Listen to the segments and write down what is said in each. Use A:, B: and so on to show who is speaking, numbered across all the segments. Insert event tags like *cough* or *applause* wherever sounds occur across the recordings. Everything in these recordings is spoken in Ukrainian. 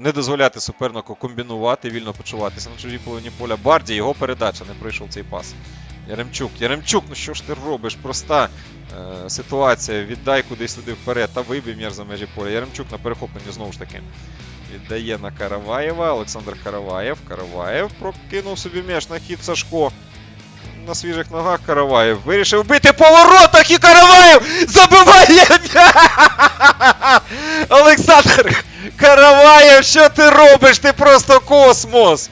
A: не дозволяти супернику комбінувати, вільно почуватися на чужій половині поля. Барді, його передача, не пройшов цей пас. Яремчук, Яремчук, ну що ж ти робиш? Проста е, ситуація. Віддай кудись туди вперед та вибив м'яч за межі поля. Яремчук на перехопленні знову ж таки. Віддає на Караваєва. Олександр Караваєв. Караваєв прокинув собі м'яч на хід Сашко. На свіжих ногах Караваєв. Вирішив бити по воротах і Караваєв забиває! *laughs* Олександр Караваєв, що ти робиш? Ти просто космос!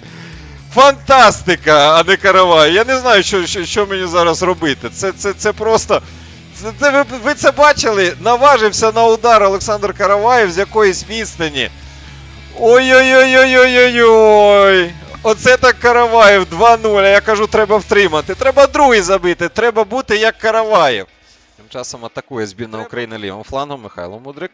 A: Фантастика, а не Караваєв. Я не знаю, що, що, що мені зараз робити. Це, це, це просто. Це, це, ви, ви це бачили? Наважився на удар Олександр Караваєв з якоїсь відстані. Ой-ой-ой-ой-ой-ой-ой. Оце так Караваєв 2-0. Я кажу, треба втримати. Треба другий забити. Треба бути як Караваєв. Тим часом атакує збірна України лівим флангом Михайло Мудрик.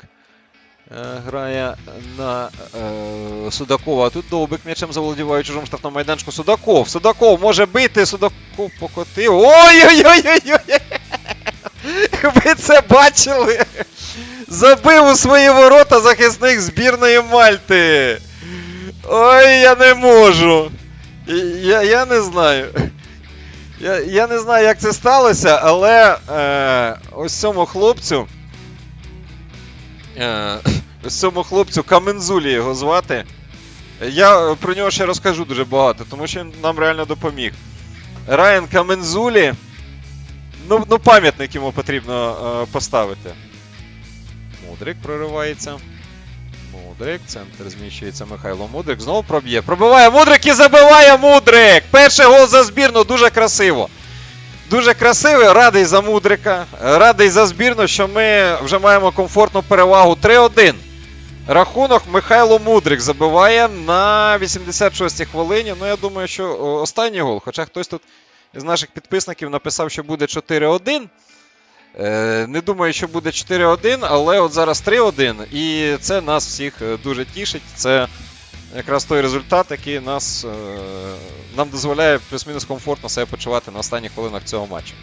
A: Е, Грає на е, Судакова. Тут довбик м'ячем заволодіває у чужому штрафному майданчику. Судаков. Судаков може бити. Судаков покотив. Ой-ой-ой-ой-ой! *laughs* Ви це бачили? Забив у свої ворота захисник збірної Мальти. Ой, я не можу. Я, я не знаю. Я, я не знаю, як це сталося, але е, ось цьому хлопцю. Е, *laughs* цьому хлопцю Камензулі його звати. Я про нього ще розкажу дуже багато, тому що він нам реально допоміг. Райан Камензулі. Ну, ну пам'ятник йому потрібно е, поставити. Мудрик проривається. Мудрик, центр зміщується Михайло Мудрик. Знову проб'є. Пробиває Мудрик і забиває Мудрик! Перший гол за збірну, дуже красиво. Дуже красивий, радий за Мудрика. Радий за збірну, що ми вже маємо комфортну перевагу 3-1. Рахунок Михайло Мудрик забиває на 86-й хвилині. Ну, я думаю, що останній гол, хоча хтось тут із наших підписників написав, що буде 4-1. Е, Не думаю, що буде 4-1, але от зараз 3-1, і це нас всіх е, дуже тішить. Це якраз той результат, який нас, е, нам дозволяє плюс-мінус комфортно себе почувати на останніх хвилинах цього матчу.